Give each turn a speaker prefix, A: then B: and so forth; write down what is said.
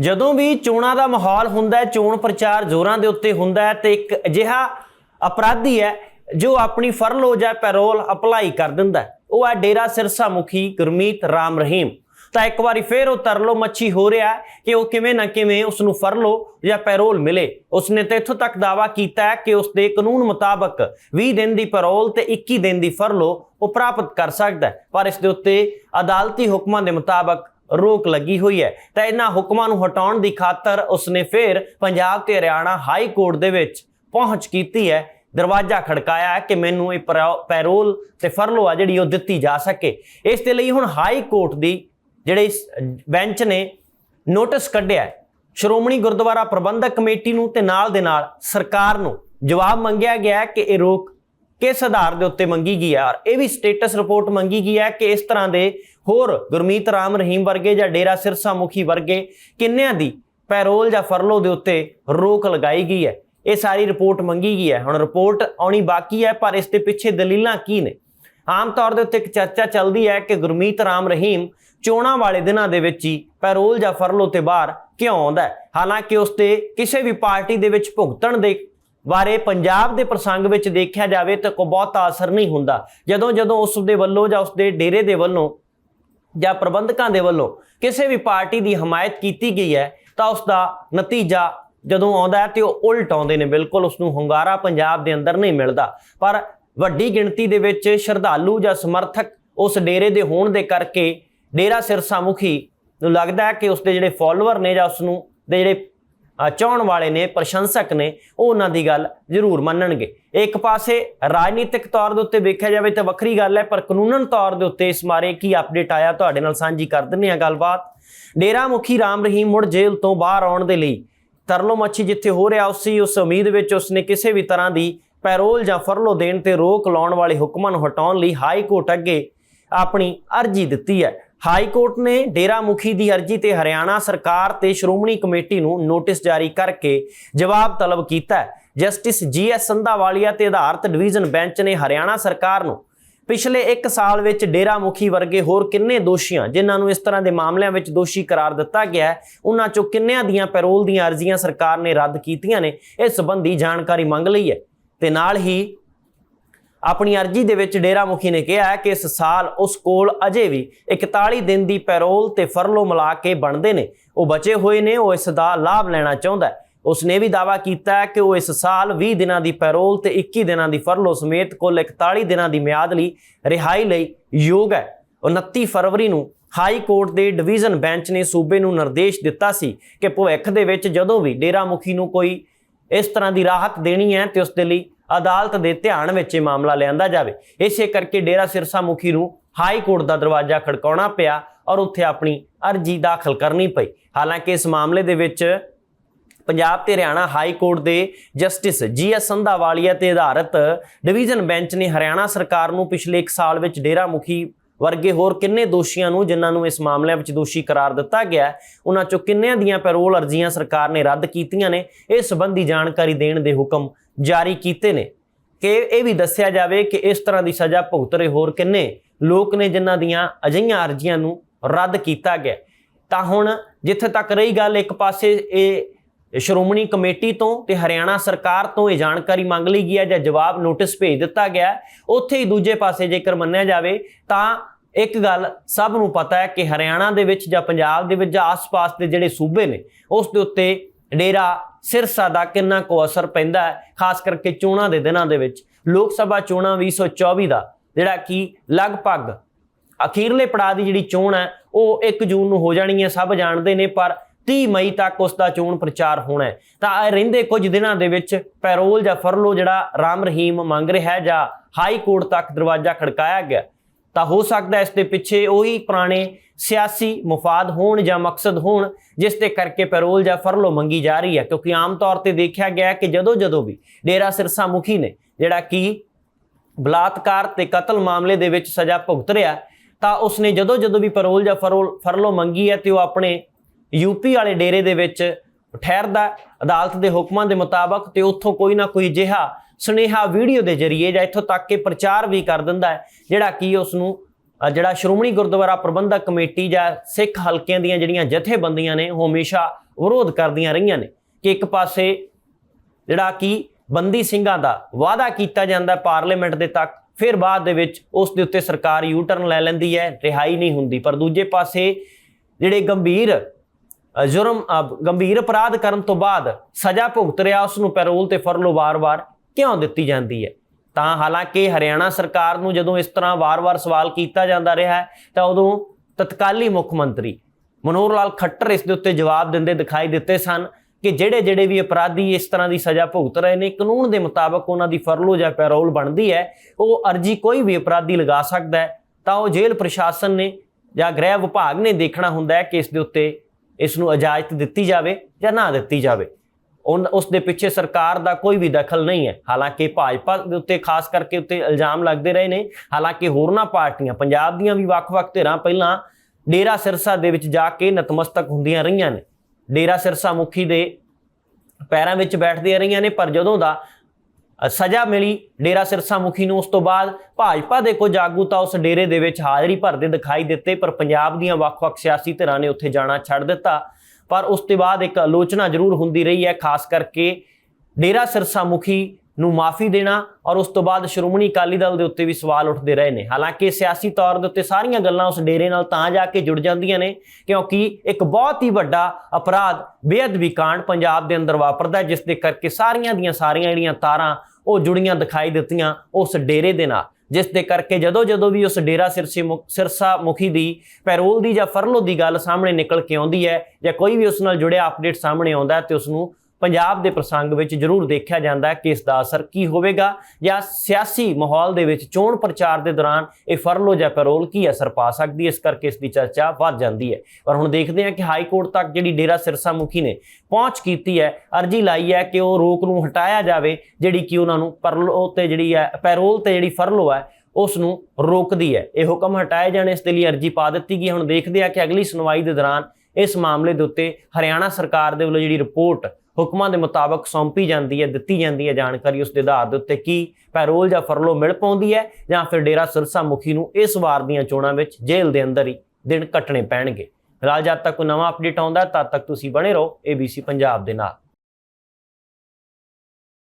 A: ਜਦੋਂ ਵੀ ਚੋਣਾਂ ਦਾ ਮਾਹੌਲ ਹੁੰਦਾ ਹੈ, ਚੋਣ ਪ੍ਰਚਾਰ ਜ਼ੋਰਾਂ ਦੇ ਉੱਤੇ ਹੁੰਦਾ ਹੈ ਤੇ ਇੱਕ ਅਜਿਹਾ ਅਪਰਾਧੀ ਹੈ ਜੋ ਆਪਣੀ ਫਰਲੋ ਜਾਂ ਪੈਰੋਲ ਅਪਲਾਈ ਕਰ ਦਿੰਦਾ ਹੈ। ਉਹ ਹੈ ਡੇਰਾ ਸਿਰਸਾ ਮੁਖੀ ਗੁਰਮੀਤ ਰਾਮ ਰਹੀਮ। ਤਾਂ ਇੱਕ ਵਾਰੀ ਫੇਰ ਉਹ ਤਰਲੋ ਮੱਛੀ ਹੋ ਰਿਹਾ ਹੈ ਕਿ ਉਹ ਕਿਵੇਂ ਨਾ ਕਿਵੇਂ ਉਸ ਨੂੰ ਫਰਲੋ ਜਾਂ ਪੈਰੋਲ ਮਿਲੇ। ਉਸਨੇ ਤੇ ਇੱਥੋਂ ਤੱਕ ਦਾਵਾ ਕੀਤਾ ਹੈ ਕਿ ਉਸ ਦੇ ਕਾਨੂੰਨ ਮੁਤਾਬਕ 20 ਦਿਨ ਦੀ ਪੈਰੋਲ ਤੇ 21 ਦਿਨ ਦੀ ਫਰਲੋ ਉਹ ਪ੍ਰਾਪਤ ਕਰ ਸਕਦਾ ਹੈ। ਪਰ ਇਸ ਦੇ ਉੱਤੇ ਅਦਾਲਤੀ ਹੁਕਮਾਂ ਦੇ ਮੁਤਾਬਕ ਰੋਕ ਲੱਗੀ ਹੋਈ ਹੈ। ਤਾਂ ਇਹਨਾਂ ਹੁਕਮਾਂ ਨੂੰ ਹਟਾਉਣ ਦੀ ਖਾਤਰ ਉਸਨੇ ਫਿਰ ਪੰਜਾਬ ਤੇ ਹਰਿਆਣਾ ਹਾਈ ਕੋਰਟ ਦੇ ਵਿੱਚ ਪਹੁੰਚ ਕੀਤੀ ਹੈ। ਦਰਵਾਜ਼ਾ ਖੜਕਾਇਆ ਕਿ ਮੈਨੂੰ ਇਹ ਪੈਰੋ- ਪੈਰੋਲ ਤੇ ਫਰਲੋ ਆ ਜਿਹੜੀ ਉਹ ਦਿੱਤੀ ਜਾ ਸਕੇ। ਇਸ ਦੇ ਲਈ ਹੁਣ ਹਾਈ ਕੋਰਟ ਦੀ ਜਿਹੜੇ ਬੈਂਚ ਨੇ ਨੋਟਿਸ ਕੱਢਿਆ ਸ਼੍ਰੋਮਣੀ ਗੁਰਦੁਆਰਾ ਪ੍ਰਬੰਧਕ ਕਮੇਟੀ ਨੂੰ ਤੇ ਨਾਲ ਦੇ ਨਾਲ ਸਰਕਾਰ ਨੂੰ ਜਵਾਬ ਮੰਗਿਆ ਗਿਆ ਕਿ ਇਹ ਰੋਕ ਕਿਸ ਆਧਾਰ ਦੇ ਉੱਤੇ ਮੰਗੀ ਗਈ ਹੈ? ਔਰ ਇਹ ਵੀ ਸਟੇਟਸ ਰਿਪੋਰਟ ਮੰਗੀ ਗਈ ਹੈ ਕਿ ਇਸ ਤਰ੍ਹਾਂ ਦੇ ਹੋਰ ਗੁਰਮੀਤ ਰਾਮ ਰਹੀਮ ਵਰਗੇ ਜਾਂ ਡੇਰਾ ਸਿਰਸਾ ਮੁਖੀ ਵਰਗੇ ਕਿੰਨਿਆਂ ਦੀ ਪੈਰੋਲ ਜਾਂ ਫਰਲੋ ਦੇ ਉੱਤੇ ਰੋਕ ਲਗਾਈ ਗਈ ਹੈ? ਇਹ ਸਾਰੀ ਰਿਪੋਰਟ ਮੰਗੀ ਗਈ ਹੈ। ਹੁਣ ਰਿਪੋਰਟ ਆਉਣੀ ਬਾਕੀ ਹੈ, ਪਰ ਇਸ ਦੇ ਪਿੱਛੇ ਦਲੀਲਾਂ ਕੀ ਨੇ? ਆਮ ਤੌਰ ਦੇ ਉੱਤੇ ਇੱਕ ਚਰਚਾ ਚੱਲਦੀ ਹੈ ਕਿ ਗੁਰਮੀਤ ਰਾਮ ਰਹੀਮ ਚੋਣਾਂ ਵਾਲੇ ਦਿਨਾਂ ਦੇ ਵਿੱਚ ਹੀ ਪੈਰੋਲ ਜਾਂ ਫਰਲੋ ਤੇ ਬਾਹਰ ਕਿਉਂ ਆਉਂਦਾ ਹਾਲਾਂਕਿ ਉਸ ਤੇ ਕਿਸੇ ਵੀ ਪਾਰਟੀ ਦੇ ਵਿੱਚ ਭੁਗਤਣ ਦੇ ਬਾਰੇ ਪੰਜਾਬ ਦੇ ਪ੍ਰਸੰਗ ਵਿੱਚ ਦੇਖਿਆ ਜਾਵੇ ਤਾਂ ਕੋਈ ਬਹੁਤਾ ਅਸਰ ਨਹੀਂ ਹੁੰਦਾ। ਜਦੋਂ ਜਦੋਂ ਉਸ ਦੇ ਵੱਲੋਂ ਜਾਂ ਉਸ ਦੇ ਡੇਰੇ ਦੇ ਵੱਲੋਂ ਜਾਂ ਪ੍ਰਬੰਧਕਾਂ ਦੇ ਵੱਲੋਂ ਕਿਸੇ ਵੀ ਪਾਰਟੀ ਦੀ ਹਮਾਇਤ ਕੀਤੀ ਗਈ ਹੈ, ਤਾਂ ਉਸ ਦਾ ਨਤੀਜਾ ਜਦੋਂ ਆਉਂਦਾ ਹੈ ਤੇ ਉਹ ਉਲਟ ਆਉਂਦੇ ਨੇ। ਬਿਲਕੁਲ ਉਸ ਨੂੰ ਹੁੰਗਾਰਾ ਪੰਜਾਬ ਦੇ ਅੰਦਰ ਨਹੀਂ ਮਿਲਦਾ। ਪਰ ਵੱਡੀ ਗਿਣਤੀ ਦੇ ਵਿੱਚ ਸ਼ਰਧਾਲੂ ਜਾਂ ਸਮਰਥਕ ਉਸ ਡੇਰੇ ਦੇ ਹੋਣ ਦੇ ਕਰਕੇ ਡੇਰਾ ਸਿਰਸਾ ਮੁਖੀ ਨੂੰ ਲੱਗਦਾ ਹੈ ਕਿ ਉਸ ਦੇ ਜਿਹੜੇ ਫਾਲੋਅਰ ਨੇ ਜਾਂ ਉਸ ਨੂੰ ਦੇ ਜਿਹੜੇ ਚਾਹਣ ਵਾਲੇ ਨੇ, ਪ੍ਰਸ਼ੰਸਕ ਨੇ, ਉਹ ਉਹਨਾਂ ਦੀ ਗੱਲ ਜ਼ਰੂਰ ਮੰਨਣਗੇ। ਇੱਕ ਪਾਸੇ ਰਾਜਨੀਤਿਕ ਤੌਰ ਦੇ ਉੱਤੇ ਵੇਖਿਆ ਜਾਵੇ ਤਾਂ ਵੱਖਰੀ ਗੱਲ ਹੈ, ਪਰ ਕਾਨੂੰਨਨ ਤੌਰ ਦੇ ਉੱਤੇ ਇਸ ਬਾਰੇ ਕੀ ਅਪਡੇਟ ਆਇਆ, ਤੁਹਾਡੇ ਨਾਲ ਸਾਂਝੀ ਕਰ ਦਿੰਦੇ ਹਾਂ ਗੱਲਬਾਤ। ਡੇਰਾ ਮੁਖੀ ਰਾਮ ਰਹੀਮ ਮੁੜ ਜੇਲ੍ਹ ਤੋਂ ਬਾਹਰ ਆਉਣ ਦੇ ਲਈ ਤਰਲੋ ਮੱਛੀ ਜਿੱਥੇ ਹੋ ਰਿਹਾ ਉਸੇ ਉਸ ਉਮੀਦ ਵਿੱਚ ਉਸਨੇ ਕਿਸੇ ਵੀ ਤਰ੍ਹਾਂ ਦੀ ਪੈਰੋਲ ਜਾਂ ਫਰਲੋ ਦੇਣ ਤੇ ਰੋਕ ਲਾਉਣ ਵਾਲੇ ਹੁਕਮਾਂ ਨੂੰ ਹਟਾਉਣ ਲਈ ਹਾਈ ਕੋਰਟ ਅੱਗੇ ਆਪਣੀ ਅਰਜੀ ਦਿੱਤੀ ਹੈ। ਹਾਈ ਕੋਰਟ ਨੇ ਡੇਰਾ ਮੁਖੀ ਦੀ ਅਰਜੀ ਤੇ ਹਰਿਆਣਾ ਸਰਕਾਰ ਤੇ ਸ਼੍ਰੋਮਣੀ ਕਮੇਟੀ ਨੂੰ ਨੋਟਿਸ ਜਾਰੀ ਕਰਕੇ ਜਵਾਬ ਤਲਬ ਕੀਤਾ ਹੈ। ਜਸਟਿਸ ਜੀਐਸ ਸੰਧਾਵਾਲੀਆ ਤੇ ਆਧਾਰਤ ਡਿਵੀਜ਼ਨ ਬੈਂਚ ਨੇ ਹਰਿਆਣਾ ਸਰਕਾਰ ਨੂੰ ਪਿਛਲੇ 1 ਸਾਲ ਵਿੱਚ ਡੇਰਾ ਮੁਖੀ ਵਰਗੇ ਹੋਰ ਕਿੰਨੇ ਦੋਸ਼ੀਆਂ, ਜਿਨ੍ਹਾਂ ਨੂੰ ਇਸ ਤਰ੍ਹਾਂ ਦੇ ਮਾਮਲਿਆਂ ਵਿੱਚ ਦੋਸ਼ੀ ਕਰਾਰ ਦਿੱਤਾ ਗਿਆ ਹੈ, ਉਹਨਾਂ ਚੋਂ ਕਿੰਨਿਆਂ ਦੀਆਂ ਪੈਰੋਲ ਦੀਆਂ ਅਰਜ਼ੀਆਂ ਸਰਕਾਰ ਨੇ ਰੱਦ ਕੀਤੀਆਂ ਨੇ ਇਸ ਸੰਬੰਧੀ ਜਾਣਕਾਰੀ ਮੰਗ ਲਈ ਹੈ। ਤੇ ਨਾਲ ਹੀ ਆਪਣੀ ਅਰਜੀ ਦੇ ਵਿੱਚ ਡੇਰਾ ਮੁਖੀ ਨੇ ਕਿਹਾ ਕਿ ਇਸ ਸਾਲ ਉਸ ਕੋਲ ਅਜੇ ਵੀ 41 ਦਿਨ ਦੀ ਪੈਰੋਲ ਤੇ ਫਰਲੋ ਮਿਲਾ ਕੇ ਬਣਦੇ ਨੇ। ਉਹ ਬਚੇ ਹੋਏ ਨੇ, ਉਹ ਇਸ ਦਾ ਲਾਭ ਲੈਣਾ ਚਾਹੁੰਦਾ ਹੈ। ਉਸਨੇ ਵੀ ਦਾਵਾ ਕੀਤਾ ਕਿ ਉਹ ਇਸ ਸਾਲ 20 ਦਿਨਾਂ ਦੀ ਪੈਰੋਲ ਤੇ 21 ਦਿਨਾਂ ਦੀ ਫਰਲੋ ਸਮੇਤ ਕੁੱਲ 41 ਦਿਨਾਂ ਦੀ ਮਿਆਦ ਲਈ ਰਿਹਾਈ ਲਈ ਯੋਗ ਹੈ। 29 ਫਰਵਰੀ ਨੂੰ ਹਾਈ ਕੋਰਟ ਦੇ ਡਿਵੀਜ਼ਨ ਬੈਂਚ ਨੇ ਸੂਬੇ ਨੂੰ ਨਿਰਦੇਸ਼ ਦਿੱਤਾ ਸੀ ਕਿ ਭਵਿੱਖ ਦੇ ਵਿੱਚ ਜਦੋਂ ਵੀ ਡੇਰਾ ਮੁਖੀ ਨੂੰ ਕੋਈ ਇਸ ਤਰ੍ਹਾਂ ਦੀ ਰਾਹਤ ਦੇਣੀ ਹੈ ਤੇ ਉਸ ਦੇ ਲਈ ਅਦਾਲਤ ਦੇ ਧਿਆਨ ਵਿੱਚ ਇਹ ਮਾਮਲਾ ਲਿਆਂਦਾ ਜਾਵੇ। ਇਸੇ ਕਰਕੇ ਡੇਰਾ ਸਿਰਸਾ ਮੁਖੀ ਨੂੰ ਹਾਈ ਕੋਰਟ ਦਾ ਦਰਵਾਜ਼ਾ ਖੜਕਾਉਣਾ ਪਿਆ ਔਰ ਉੱਥੇ ਆਪਣੀ ਅਰਜੀ ਦਾਖਲ ਕਰਨੀ ਪਈ। ਹਾਲਾਂਕਿ ਇਸ ਮਾਮਲੇ ਦੇ ਵਿੱਚ ਪੰਜਾਬ ਤੇ ਹਰਿਆਣਾ ਹਾਈ ਕੋਰਟ ਦੇ ਜਸਟਿਸ ਜੀ ਐਸ ਸੰਧਾਵਾਲੀਆ ਤੇ ਆਧਾਰਿਤ ਡਿਵੀਜ਼ਨ ਬੈਂਚ ਨੇ ਹਰਿਆਣਾ ਸਰਕਾਰ ਨੂੰ ਪਿਛਲੇ 1 ਸਾਲ ਵਿੱਚ ਡੇਰਾ ਮੁਖੀ ਵਰਗੇ ਹੋਰ ਕਿੰਨੇ ਦੋਸ਼ੀਆਂ ਨੂੰ ਜਿਨ੍ਹਾਂ ਨੂੰ ਇਸ ਮਾਮਲਿਆਂ ਵਿੱਚ ਦੋਸ਼ੀ ਕਰਾਰ ਦਿੱਤਾ ਗਿਆ ਉਹਨਾਂ ਚੋਂ ਕਿੰਨਿਆਂ ਦੀਆਂ ਪੈਰੋਲ ਅਰਜ਼ੀਆਂ ਸਰਕਾਰ ਨੇ ਰੱਦ ਕੀਤੀਆਂ ਨੇ ਇਸ ਸੰਬੰਧੀ ਜਾਣਕਾਰੀ ਦੇਣ ਦੇ ਹੁਕਮ ਜਾਰੀ ਕੀਤੇ ਨੇ ਕਿ ਇਹ ਵੀ ਦੱਸਿਆ ਜਾਵੇ ਕਿ ਇਸ ਤਰ੍ਹਾਂ ਦੀ ਸਜ਼ਾ ਭੁਗਤ ਰਹੇ ਹੋਰ ਕਿੰਨੇ ਲੋਕ ਨੇ ਜਿਨ੍ਹਾਂ ਦੀਆਂ ਅਜਿਹੀਆਂ ਅਰਜ਼ੀਆਂ ਨੂੰ ਰੱਦ ਕੀਤਾ ਗਿਆ। ਤਾਂ ਹੁਣ ਜਿੱਥੇ ਤੱਕ ਰਹੀ ਗੱਲ, ਇੱਕ ਪਾਸੇ ਇਹ ਸ਼੍ਰੋਮਣੀ ਕਮੇਟੀ ਤੋਂ ਤੇ ਹਰਿਆਣਾ ਸਰਕਾਰ ਤੋਂ ਇਹ ਜਾਣਕਾਰੀ ਮੰਗ ਲਈ ਗਈ ਹੈ ਜਾਂ ਜਵਾਬ ਨੋਟਿਸ ਭੇਜ ਦਿੱਤਾ ਗਿਆ ਉੱਥੇ ਹੀ ਦੂਜੇ ਪਾਸੇ ਜੇਕਰ ਮੰਨਿਆ ਜਾਵੇ ਤਾਂ ਇੱਕ ਗੱਲ ਸਭ ਨੂੰ ਪਤਾ ਹੈ ਕਿ ਹਰਿਆਣਾ ਦੇ ਵਿੱਚ ਜਾਂ ਪੰਜਾਬ ਦੇ ਵਿੱਚ ਜਾਂ ਆਸ-ਪਾਸ ਦੇ ਜਿਹੜੇ ਸੂਬੇ ਨੇ, ਉਸ ਦੇ ਉੱਤੇ ਡੇਰਾ ਸਿਰਸਾ ਦਾ ਕਿੰਨਾ ਕੁ ਅਸਰ ਪੈਂਦਾ ਹੈ, ਖਾਸ ਕਰਕੇ ਚੋਣਾਂ ਦੇ ਦਿਨਾਂ ਦੇ ਵਿੱਚ। ਲੋਕ ਸਭਾ ਚੋਣਾਂ 2024 ਦਾ, ਜਿਹੜਾ ਕਿ ਲਗਭਗ ਅਖੀਰਲੇ ਪੜਾਅ ਦੀ ਜਿਹੜੀ ਚੋਣ ਹੈ, ਉਹ 1 ਜੂਨ ਨੂੰ ਹੋ ਜਾਣੀ ਹੈ, ਸਭ ਜਾਣਦੇ ਨੇ, ਪਰ 30 ਮਈ ਤੱਕ ਉਸ ਦਾ ਚੋਣ ਪ੍ਰਚਾਰ ਹੋਣਾ ਹੈ। ਤਾਂ ਇਹ ਰਹਿੰਦੇ ਕੁਝ ਦਿਨਾਂ ਦੇ ਵਿੱਚ ਪੈਰੋਲ ਜਾਂ ਫਰਲੋ ਜਿਹੜਾ ਰਾਮ ਰਹੀਮ ਮੰਗ ਰਿਹਾ ਹੈ, ਜਾਂ ਹਾਈ ਕੋਰਟ ਤੱਕ ਦਰਵਾਜ਼ਾ ਖੜਕਾਇਆ ਗਿਆ। ਤਾਂ ਹੋ ਸਕਦਾ ਹੈ ਇਸ ਦੇ ਪਿੱਛੇ ਉਹੀ ਪੁਰਾਣੇ ਸਿਆਸੀ ਮੁਫਾਦ ਹੋਣ ਜਾਂ ਮਕਸਦ ਹੋਣ, ਜਿਸ ਦੇ ਕਰਕੇ ਪੈਰੋਲ ਜਾਂ ਫਰਲੋ ਮੰਗੀ ਜਾ ਰਹੀ ਹੈ। ਕਿਉਂਕਿ ਆਮ ਤੌਰ ਤੇ ਦੇਖਿਆ ਗਿਆ ਕਿ ਜਦੋਂ ਜਦੋਂ ਵੀ ਡੇਰਾ ਸਿਰਸਾ ਮੁਖੀ ਨੇ ਜਿਹੜਾ ਕਿ ਬਲਾਤਕਾਰ ਤੇ ਕਤਲ ਮਾਮਲੇ ਦੇ ਵਿੱਚ ਸਜ਼ਾ ਭੁਗਤ ਰਿਹਾ, ਤਾਂ ਉਸਨੇ ਜਦੋਂ ਜਦੋਂ ਵੀ ਪੈਰੋਲ ਜਾਂ ਫਰੋਲ, ਫਰਲੋ ਮੰਗੀ ਹੈ ਤੇ ਉਹ ਆਪਣੇ ਯੂਪੀ ਵਾਲੇ ਡੇਰੇ ਦੇ ਵਿੱਚ ਠਹਿਰਦਾ ਅਦਾਲਤ ਦੇ ਹੁਕਮਾਂ ਦੇ ਮੁਤਾਬਕ ਤੇ ਉੱਥੋਂ ਕੋਈ ਨਾ ਕੋਈ ਜਿਹਾ ਸੁਨੇਹਾ ਵੀਡੀਓ ਦੇ ਜ਼ਰੀਏ ਜਾਂ ਇੱਥੋਂ ਤੱਕ ਕਿ ਪ੍ਰਚਾਰ ਵੀ ਕਰ ਦਿੰਦਾ ਹੈ, ਜਿਹੜਾ ਕਿ ਉਸ ਨੂੰ ਜਿਹੜਾ ਸ਼੍ਰੋਮਣੀ ਗੁਰਦੁਆਰਾ ਪ੍ਰਬੰਧਕ ਕਮੇਟੀ ਜਾਂ ਸਿੱਖ ਹਲਕਿਆਂ ਦੀਆਂ ਜਿਹੜੀਆਂ ਜਥੇਬੰਦੀਆਂ ਨੇ, ਉਹ ਹਮੇਸ਼ਾ ਵਿਰੋਧ ਕਰਦੀਆਂ ਰਹੀਆਂ ਨੇ ਕਿ ਇੱਕ ਪਾਸੇ ਜਿਹੜਾ ਕਿ ਬੰਦੀ ਸਿੰਘਾਂ ਦਾ ਵਾਅਦਾ ਕੀਤਾ ਜਾਂਦਾ ਪਾਰਲੀਮੈਂਟ ਦੇ ਤੱਕ, ਫਿਰ ਬਾਅਦ ਦੇ ਵਿੱਚ ਉਸ ਦੇ ਉੱਤੇ ਸਰਕਾਰ ਯੂ ਟਰਨ ਲੈ ਲੈਂਦੀ ਹੈ, ਰਿਹਾਈ ਨਹੀਂ ਹੁੰਦੀ। ਪਰ ਦੂਜੇ ਪਾਸੇ ਜਿਹੜੇ ਗੰਭੀਰ ਜੁਰਮ ਗੰਭੀਰ ਅਪਰਾਧ ਕਰਨ ਤੋਂ ਬਾਅਦ ਸਜ਼ਾ ਭੁਗਤ ਰਿਹਾ, ਉਸ ਨੂੰ ਪੈਰੋਲ ਤੇ ਫਰਲੋ ਵਾਰ-ਵਾਰ ਕਿਉਂ ਦਿੱਤੀ ਜਾਂਦੀ ਹੈ? ਤਾਂ ਹਾਲਾਂਕਿ ਹਰਿਆਣਾ ਸਰਕਾਰ ਨੂੰ ਜਦੋਂ ਇਸ ਤਰ੍ਹਾਂ ਵਾਰ-ਵਾਰ ਸਵਾਲ ਕੀਤਾ ਜਾਂਦਾ ਰਿਹਾ ਤਾਂ ਉਦੋਂ ਤਤਕਾਲੀ ਮੁੱਖ ਮੰਤਰੀ ਮਨੋਹਰ ਲਾਲ ਖੱਟਰ ਇਸ ਦੇ ਉੱਤੇ ਜਵਾਬ ਦਿੰਦੇ ਦਿਖਾਈ ਦਿੱਤੇ ਸਨ ਕਿ ਜਿਹੜੇ ਜਿਹੜੇ ਵੀ ਅਪਰਾਧੀ ਇਸ ਤਰ੍ਹਾਂ ਦੀ ਸਜ਼ਾ ਭੁਗਤ ਰਹੇ ਨੇ, ਕਾਨੂੰਨ ਦੇ ਮੁਤਾਬਕ ਉਹਨਾਂ ਦੀ ਫਰਲੋ ਜਾਂ ਪੈਰੋਲ ਬਣਦੀ ਹੈ, ਉਹ ਅਰਜੀ ਕੋਈ ਵੀ ਅਪਰਾਧੀ ਲਗਾ ਸਕਦਾ ਹੈ, ਤਾਂ ਉਹ ਜੇਲ੍ਹ ਪ੍ਰਸ਼ਾਸਨ ਨੇ ਜਾਂ ਗ੍ਰਹਿ ਵਿਭਾਗ ਨੇ ਦੇਖਣਾ ਹੁੰਦਾ ਹੈ ਕਿ ਇਸ ਦੇ ਉੱਤੇ ਇਸ ਨੂੰ ਇਜਾਜ਼ਤ ਦਿੱਤੀ ਜਾਵੇ ਜਾਂ ਨਾ ਦਿੱਤੀ ਜਾਵੇ। ਉਸ ਦੇ ਪਿੱਛੇ ਸਰਕਾਰ ਦਾ ਕੋਈ ਵੀ ਦਖਲ ਨਹੀਂ ਹੈ। ਹਾਲਾਂਕਿ ਭਾਜਪਾ ਦੇ ਉੱਤੇ ਖਾਸ ਕਰਕੇ ਉੱਤੇ ਇਲਜ਼ਾਮ ਲੱਗਦੇ ਰਹੇ ਨੇ। ਹਾਲਾਂਕਿ ਹੋਰਨਾਂ ਪਾਰਟੀਆਂ, ਪੰਜਾਬ ਦੀਆਂ ਵੀ ਵੱਖ-ਵੱਖ ਧਿਰਾਂ ਪਹਿਲਾਂ ਡੇਰਾ ਸਿਰਸਾ ਦੇ ਵਿੱਚ ਜਾ ਕੇ ਨਤਮਸਤਕ ਹੁੰਦੀਆਂ ਰਹੀਆਂ ਨੇ। ਡੇਰਾ ਸਿਰਸਾ ਮੁਖੀ ਦੇ ਪੈਰਾਂ ਵਿੱਚ ਬੈਠਦੀਆਂ ਰਹੀਆਂ ਨੇ, ਪਰ ਜਦੋਂ ਦਾ ਸਜ਼ਾ ਮਿਲੀ ਡੇਰਾ ਸਿਰਸਾ ਮੁਖੀ ਨੂੰ, ਉਸ ਤੋਂ ਬਾਅਦ ਭਾਜਪਾ ਦੇ ਕੁਝ ਆਗੂ ਤਾਂ ਉਸ ਡੇਰੇ ਦੇ ਵਿੱਚ ਹਾਜ਼ਰੀ ਭਰਦੇ ਦਿਖਾਈ ਦਿੱਤੇ, ਪਰ ਪੰਜਾਬ ਦੀਆਂ ਵੱਖ-ਵੱਖ ਸਿਆਸੀ ਧਿਰਾਂ ਨੇ ਉੱਥੇ ਜਾਣਾ ਛੱਡ ਦਿੱਤਾ। ਪਰ ਉਸ ਤੋਂ ਬਾਅਦ ਇੱਕ ਆਲੋਚਨਾ ਜ਼ਰੂਰ ਹੁੰਦੀ ਰਹੀ ਹੈ, ਖਾਸ ਕਰਕੇ ਡੇਰਾ ਸਿਰਸਾ ਮੁਖੀ ਨੂੰ ਮਾਫੀ ਦੇਣਾ ਔਰ ਉਸ ਤੋਂ ਬਾਅਦ ਸ਼੍ਰੋਮਣੀ ਅਕਾਲੀ ਦਲ ਦੇ ਉੱਤੇ ਵੀ ਸਵਾਲ ਉੱਠਦੇ ਰਹੇ ਨੇ। ਹਾਲਾਂਕਿ ਸਿਆਸੀ ਤੌਰ ਦੇ ਉੱਤੇ ਸਾਰੀਆਂ ਗੱਲਾਂ ਉਸ ਡੇਰੇ ਨਾਲ ਤਾਂ ਜਾ ਕੇ ਜੁੜ ਜਾਂਦੀਆਂ ਨੇ, ਕਿਉਂਕਿ ਇੱਕ ਬਹੁਤ ਹੀ ਵੱਡਾ ਅਪਰਾਧ ਬੇਅਦਬੀ ਕਾਂਡ ਪੰਜਾਬ ਦੇ ਅੰਦਰ ਵਾਪਰਦਾ ਜਿਸ ਦੇ ਕਰਕੇ ਸਾਰੀਆਂ ਦੀਆਂ ਸਾਰੀਆਂ ਜਿਹੜੀਆਂ ਤਾਰਾਂ ਉਹ ਜੁੜੀਆਂ ਦਿਖਾਈ ਦਿੱਤੀਆਂ ਉਸ ਡੇਰੇ ਦੇ ਨਾਲ। ਜਿਸ ਦੇ ਕਰਕੇ ਜਦੋਂ ਜਦੋਂ ਵੀ ਉਸ ਡੇਰਾ ਸਿਰਸੀ ਮੁਖ- ਸਿਰਸਾ ਮੁਖੀ ਦੀ, ਪੈਰੋਲ ਦੀ ਜਾਂ ਫਰਲੋ ਦੀ ਗੱਲ ਸਾਹਮਣੇ ਨਿਕਲ ਕੇ ਆਉਂਦੀ ਹੈ ਜਾਂ ਕੋਈ ਵੀ ਉਸ ਨਾਲ ਜੁੜਿਆ ਅਪਡੇਟ ਸਾਹਮਣੇ ਆਉਂਦਾ ਹੈ ਤੇ ਉਸ ਨੂੰ ਪੰਜਾਬ ਦੇ ਪ੍ਰਸੰਗ ਵਿੱਚ ਜ਼ਰੂਰ ਦੇਖਿਆ ਜਾਂਦਾ ਹੈ ਕਿ ਇਸ ਦਾ ਅਸਰ ਕੀ ਹੋਵੇਗਾ ਜਾਂ ਸਿਆਸੀ ਮਾਹੌਲ ਦੇ ਵਿੱਚ ਚੋਣ ਪ੍ਰਚਾਰ ਦੇ ਦੌਰਾਨ ਇਹ ਫਰਲੋ ਜਾਂ ਪੈਰੋਲ ਕੀ ਅਸਰ ਪਾ ਸਕਦੀ ਹੈ? ਇਸ ਕਰਕੇ ਇਸ ਦੀ ਚਰਚਾ ਵੱਧ ਜਾਂਦੀ ਹੈ। ਪਰ ਹੁਣ ਦੇਖਦੇ ਹਾਂ ਕਿ ਹਾਈ ਕੋਰਟ ਤੱਕ ਜਿਹੜੀ ਡੇਰਾ ਸਿਰਸਾ ਮੁਖੀ ਨੇ ਪਹੁੰਚ ਕੀਤੀ ਹੈ, ਅਰਜੀ ਲਾਈ ਹੈ ਕਿ ਉਹ ਰੋਕ ਨੂੰ ਹਟਾਇਆ ਜਾਵੇ, ਜਿਹੜੀ ਕਿ ਉਹਨਾਂ ਨੂੰ ਪਰਲੋ ਤੇ ਜਿਹੜੀ ਹੈ, ਪੈਰੋਲ ਤੇ ਜਿਹੜੀ ਫਰਲੋ ਹੈ, ਉਸ ਨੂੰ ਰੋਕਦੀ ਹੈ। ਇਹ ਹੁਕਮ ਹਟਾਏ ਜਾਣ ਇਸ ਦੇ ਲਈ ਅਰਜੀ ਪਾ ਦਿੱਤੀ ਗਈ ਹੁਣ ਦੇਖਦੇ ਹਾਂ ਕਿ ਅਗਲੀ ਸੁਣਵਾਈ ਦੇ ਦੌਰਾਨ ਇਸ ਮਾਮਲੇ ਦੇ ਉੱਤੇ ਹਰਿਆਣਾ ਸਰਕਾਰ ਦੇ ਵੱਲੋਂ ਜਿਹੜੀ ਰਿਪੋਰਟ ਹੁਕਮਾਂ ਦੇ ਮੁਤਾਬਕ ਸੌਂਪੀ ਜਾਂਦੀ ਹੈ, ਦਿੱਤੀ ਜਾਂਦੀ ਹੈ ਜਾਣਕਾਰੀ ਉਸ ਦੇ ਆਧਾਰ ਦੇ ਉੱਤੇ ਕੀ ਪੈਰੋਲ ਜਾਂ ਫਰਲੋ ਮਿਲ ਪਾਉਂਦੀ ਹੈ ਜਾਂ ਫਿਰ ਡੇਰਾ ਸਿਰਸਾ ਮੁਖੀ ਨੂੰ ਇਸ ਵਾਰ ਦੀਆਂ ਚੋਣਾਂ ਵਿੱਚ ਜੇਲ੍ਹ ਦੇ ਅੰਦਰ ਹੀ ਦਿਨ ਕੱਟਣੇ ਪੈਣਗੇ। ਫਿਲਹਾਲ ਜਦ ਤੱਕ ਕੋਈ ਨਵਾਂ ਅਪਡੇਟ ਆਉਂਦਾ, ਤਦ ਤੱਕ ਤੁਸੀਂ ਬਣੇ ਰਹੋ ABC ਪੰਜਾਬ ਦੇ ਨਾਲ।